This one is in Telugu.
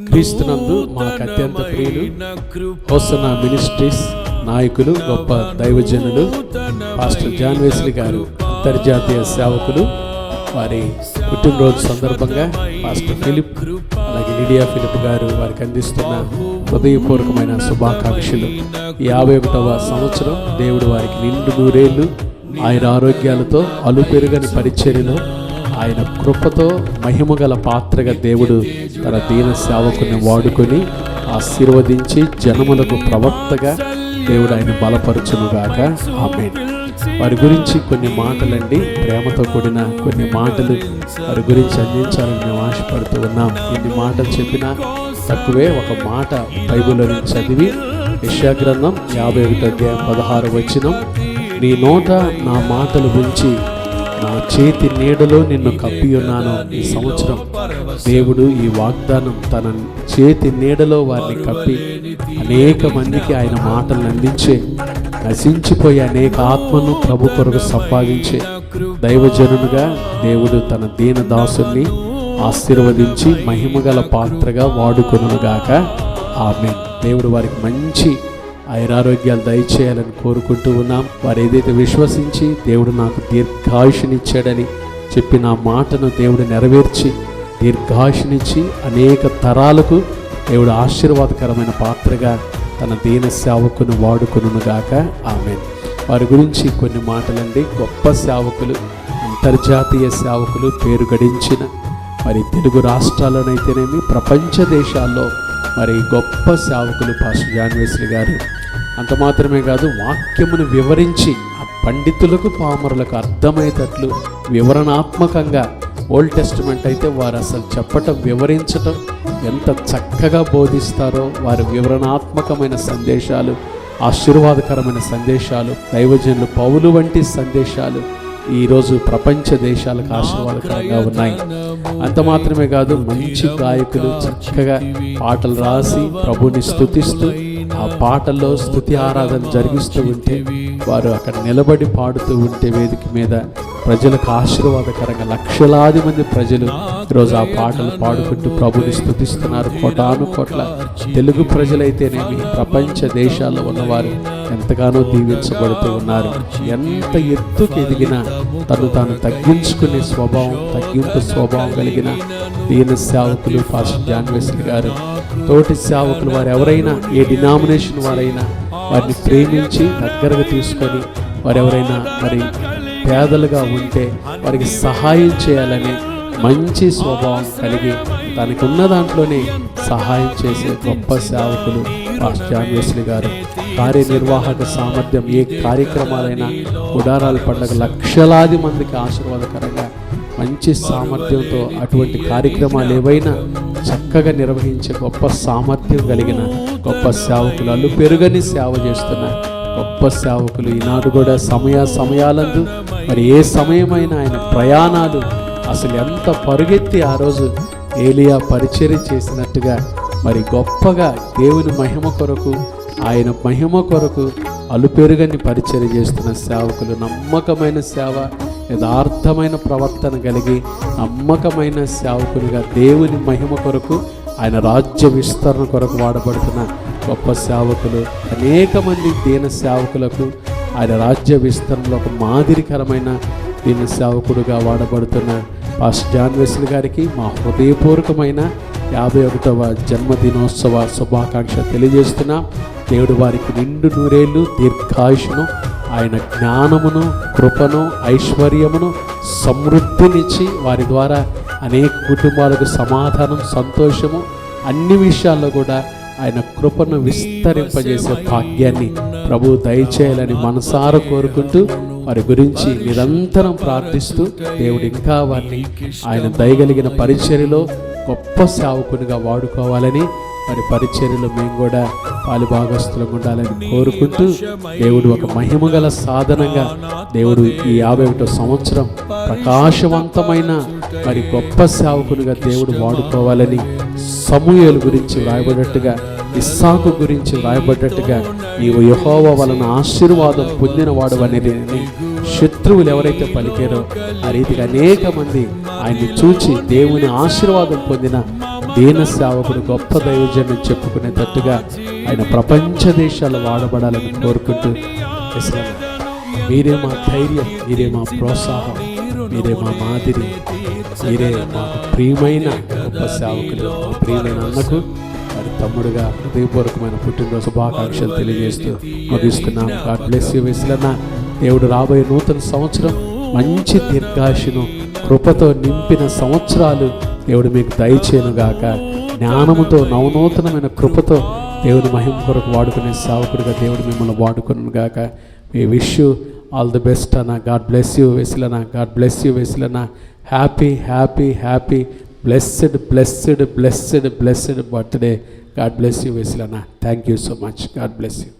క్రీస్తునందు మాకు అత్యంత ప్రియులు. హోసన మినిస్ట్రీస్ నాయకులు గొప్ప దైవజనులు పాస్టర్ జాన్ వెస్లీ గారు అంతర్జాతీయ సేవకులు వారి పుట్టినరోజు సందర్భంగా పాస్టర్ ఫిలిప్ అలాగే లిడియా ఫిలిప్ గారు వారికి అందిస్తున్న హృదయపూర్వకమైన శుభాకాంక్షలు. యాభై ఒకటవ సంవత్సరం దేవుడు వారికి నిండు నూరేళ్ళు ఆయన ఆరోగ్యాలతో అలుపెరుగని పరిచర్యలో ఆయన కృపతో మహిమగల పాత్రగా దేవుడు తన దీన సేవకుని వాడుకొని ఆశీర్వదించి జనములకు ప్రవక్తగా దేవుడు ఆయన బలపరచునుగాక. ఆమె వారి గురించి కొన్ని మాటలండి. ప్రేమతో కూడిన కొన్ని మాటలు వారి గురించి అందించాలని మేము ఆశపడుతూ ఉన్నాం. ఎన్ని మాటలు చెప్పినా తక్కువే. ఒక మాట బైబిల్లో నుంచి చదివి యశాగ్రంథం యాభై ఒకటి అధ్యాయం పదహారు వచ్చినం నీ నోట నా మాటలు ఉంచి నా చేతి నీడలో నిన్ను కప్పి ఉన్నాను ఈ సంవత్సరం. దేవుడు ఈ వాగ్దానం తన చేతి నీడలో వారిని కప్పి అనేక మందికి ఆయన మాటలను అందించే నశించిపోయే అనేక ఆత్మను ప్రభు కొరకు సంపాదించే దైవజనునిగా దేవుడు తన దీన దాసుల్ని ఆశీర్వదించి మహిమగల పాత్రగా వాడుకొనుగాక ఆమె దేవుడు వారికి మంచి ఐరారోగ్యాలు దయచేయాలని కోరుకుంటూ ఉన్నాం. వారు ఏదైతే విశ్వసించి దేవుడు నాకు దీర్ఘాయుషనిచ్చాడని చెప్పిన నా మాటను దేవుడు నెరవేర్చి దీర్ఘాయుషునిచ్చి అనేక తరాలకు దేవుడు ఆశీర్వాదకరమైన పాత్రగా తన దీన సేవకును వాడుకునుగాక ఆమె వారి గురించి కొన్ని మాటలండి. గొప్ప సేవకులు అంతర్జాతీయ సేవకులు పేరు గడించిన మరి తెలుగు రాష్ట్రాల్లోనైతేనేమి ప్రపంచ దేశాల్లో మరి గొప్ప సేవకులు పాస్టర్ జాన్ గారు. అంత మాత్రమే కాదు వాక్యమును వివరించి ఆ పండితులకు పామరులకు అర్థమయ్యేటట్లు వివరణాత్మకంగా ఓల్డ్ టెస్టిమెంట్ అయితే వారు అసలు చెప్పటం వివరించటం ఎంత చక్కగా బోధిస్తారో వారి వివరణాత్మకమైన సందేశాలు ఆశీర్వాదకరమైన సందేశాలు దైవజనులు పౌలు వంటి సందేశాలు ఈరోజు ప్రపంచ దేశాలకు ఆశీర్వాదకరంగా ఉన్నాయి. అంత మాత్రమే కాదు మంచి గాయకులు చక్కగా పాటలు రాసి ప్రభుని స్తుతిస్తూ ఆ పాటల్లో స్తుతి ఆరాధన జరిగిస్తూ ఉంటే వారు అక్కడ నిలబడి పాడుతూ ఉంటే వేదిక మీద ప్రజలకు ఆశీర్వాదకరంగా లక్షలాది మంది ప్రజలు ఈరోజు ఆ పాటలు పాడుకుంటూ ప్రభుని స్థుతిస్తున్నారు. కోటాను కోట్ల తెలుగు ప్రజలైతేనేమి ప్రపంచ దేశాల్లో ఉన్నవారు ఎంతగానో దీవించబడుతూ ఉన్నారు. ఎంత ఎత్తుకు ఎదిగినా తను తాను తగ్గించుకునే స్వభావం తగ్గింపు స్వభావం కలిగిన దీన సేవకులు పాస్టర్ జాన్వేసులు గారు. తోటి సేవకులు వారు ఎవరైనా ఏ డినామినేషన్ వారైనా వారిని ప్రేమించి దగ్గరకు తీసుకొని వారెవరైనా మరి పేదలుగా ఉంటే వారికి సహాయం చేయాలని మంచి స్వభావం కలిగి తనకు ఉన్న దాంట్లోనే సహాయం చేసే గొప్ప సేవకులు పాస్టర్ గారు. కార్యనిర్వాహక సామర్థ్యం ఏ కార్యక్రమాలైనా ఉదారాల పండుగ లక్షలాది మందికి ఆశీర్వాదకరంగా మంచి సామర్థ్యంతో అటువంటి కార్యక్రమాలు ఏవైనా చక్కగా నిర్వహించే గొప్ప సామర్థ్యం కలిగిన గొప్ప సేవకులు అల్లు పెరుగని సేవ చేస్తున్నారు. గొప్ప సేవకులు. ఈనాడు కూడా సమయ సమయాలందు మరి ఏ సమయమైనా ఆయన ప్రయాణాలు అసలు ఎంత పరుగెత్తి ఆ రోజు ఏలియా పరిచర్య చేసినట్టుగా మరి గొప్పగా దేవుని మహిమ కొరకు ఆయన మహిమ కొరకు అలుపెరుగని పరిచర్య చేస్తున్న సేవకులు. నమ్మకమైన సేవ యథార్థమైన ప్రవర్తన కలిగి నమ్మకమైన సేవకులుగా దేవుని మహిమ కొరకు ఆయన రాజ్య విస్తరణ కొరకు వాడబడుతున్న గొప్ప సేవకులు అనేక మంది దీన సేవకులకు ఆయన రాజ్య విస్తరణలో ఒక మాదిరికరమైన దీన సేవకుడుగా వాడబడుతున్న పాస్టర్ జాన్ వెస్లీ గారికి మా హృదయపూర్వకమైన యాభై ఒకటవ జన్మదినోత్సవ శుభాకాంక్ష తెలియజేస్తున్నా. దేవుడు వారికి నిండు నూరేళ్ళు దీర్ఘాయుషును ఆయన జ్ఞానమును కృపను ఐశ్వర్యమును సమృద్ధినిచ్చి వారి ద్వారా అనేక కుటుంబాలకు సమాధానం సంతోషము అన్ని విషయాల్లో కూడా ఆయన కృపను విస్తరింపజేసే భాగ్యాన్ని ప్రభు దయచేయాలని మనసారా కోరుకుంటూ వారి గురించి నిరంతరం ప్రార్థిస్తూ దేవుడు ఇంకా వారిని ఆయన దయగలిగిన పరిచర్యలో గొప్ప సేవకునిగా వాడుకోవాలని మరి పరిచర్యలో మేము కూడా పాలు భాగస్థులం ఉండాలని కోరుకుంటూ దేవుడు ఒక మహిమగల సాధనంగా దేవుడు ఈ యాభై ఒకటో సంవత్సరం ప్రకాశవంతమైన మరి గొప్ప సేవకునిగా దేవుడు వాడుకోవాలని సమూహలు గురించి వ్రాయబడ్డట్టుగా ఇస్సాకు గురించి వ్రాయబడ్డట్టుగా నీవు యహోవ వలన ఆశీర్వాదం పొందిన వాడు అనేది శత్రువులు ఎవరైతే పలికారో ఆ రీతిగా అనేక మంది ఆయన్ని చూచి దేవుని ఆశీర్వాదం పొందిన దీన సేవకుడు గొప్ప దైవజనం చెప్పుకునేటట్టుగా ఆయన ప్రపంచ దేశాలు వాడబడాలని కోరుకుంటూ మీరే మా ధైర్యం మీరే మా ప్రోత్సాహం మీరే మా మాదిరి మీరే మాకు ప్రియమైన గొప్ప సేవకులు మా ప్రియమైన అన్నకు వారి తమ్ముడుగా హృదయపూర్వకమైన పుట్టినరోజు శుభాకాంక్షలు తెలియజేస్తూ ముగిస్తున్నాం. గాడ్ బ్లెస్ యూ విసులన్న దేవుడు రాబోయే నూతన సంవత్సరం మంచి దీర్ఘాశను కృపతో నింపిన సంవత్సరాలు దేవుడు మీకు దయచేయనుగాక జ్ఞానముతో నవనూతనమైన కృపతో దేవుని మహిమ కొరకు వాడుకునే సావకుడిగా దేవుడు మిమ్మల్ని వాడుకును గాక. మీ విష్ ఆల్ ది బెస్ట్ అన్న. గాడ్ బ్లెస్ యూ వెసిలనా God bless you వెసిలనా happy happy happy blessed blessed blessed blessed birthday god bless you వెసిలనా thank you so much god bless you